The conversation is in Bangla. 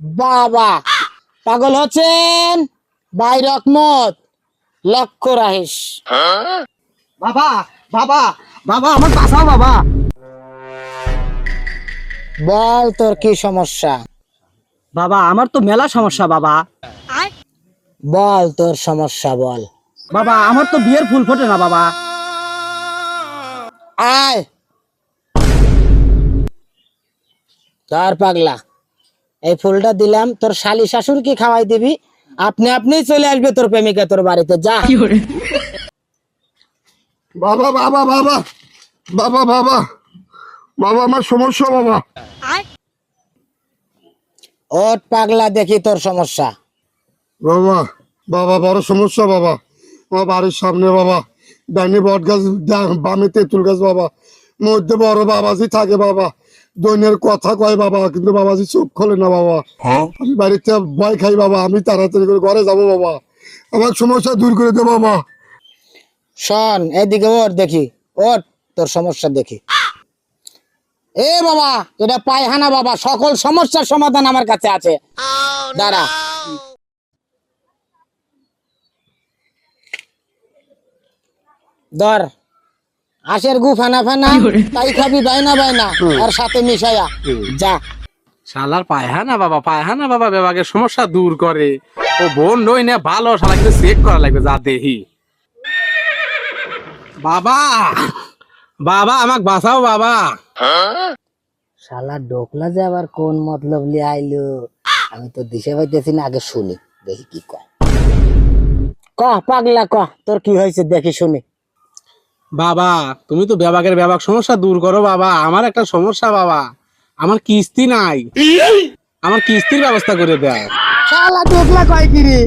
বাবা। পাগল হচ্ছেন? ভাই রকমত লক্ষ্য রাহিস বাবা বাবা বাবা আমার বাঁচাও বাবা। বল তোর কি সমস্যা? বাবা আমার তো মেলা সমস্যা বাবা। বল তোর সমস্যা বল। বাবা আমার তো বিয়ের ফুল ফোটে না বাবা। আয়। তার পাগলা? এই ফুলটা দিলাম তোর শালি শাশুড় কি খাওয়াই দিবি। আপনি আপনি চলে আসবে তোর প্রেমিকা তোর বাড়িতে যা। বাবা বাবা বাবা বাবা বাবা বাবা আমার সমস্যা বাবা। ওট পাগলা দেখি তোর সমস্যা। বাবা বাবা বড় সমস্যা বাবা। আমার বাড়ির সামনে বাবা ডাইনি বট গাছ বামে তেঁতুল গাছ বাবা। মধ্যে বড় বাবাজি থাকে বাবা। দৈনের কথা কয় বাবা কিন্তু বাবাজি চোখ খোলে না বাবা। আমি বাড়িতে ভয় খাই বাবা আমি তাড়াতাড়ি করে ঘরে যাব বাবা। আমার সমস্যা দূর করে দে বাবা। শোন এদিকে ওর দেখি ওর তোর সমস্যা দেখি। এ বাবা এটা পায়খানা বাবা সকল সমস্যার সমাধান আমার কাছে আছে। দাঁড়া। ধর। আশের গু ফানা ফানা তাই খাবি বাইনা বাইনা আর সাথে মিশায়া যা। শালার পায়খানা বাবা পায়খানা বাবা বিভাগের সমস্যা দূর করে। ও বোন নই না ভালো শালা কিন্তু চেক করা লাগবে যা দেহি বাবা! বাবা আমাকে বাঁচাও বাবা। শালা ডোকলা যে আবার কোন মতলব লিয়ে আইলো? আমি তো দিশে পাইতেছি না আগে শুনি দেখি কি কয়। কহ পাগলা কহ তোর কি হয়েছে দেখি শুনি। বাবা তুমি তো বিভাগের বিভাগ সমস্যা দূর করো বাবা। আমার একটা সমস্যা বাবা। আমার কিস্তি নাই। আমার কিস্তির ব্যবস্থা করে দেয়। শালা দেখলা কয় কি রে?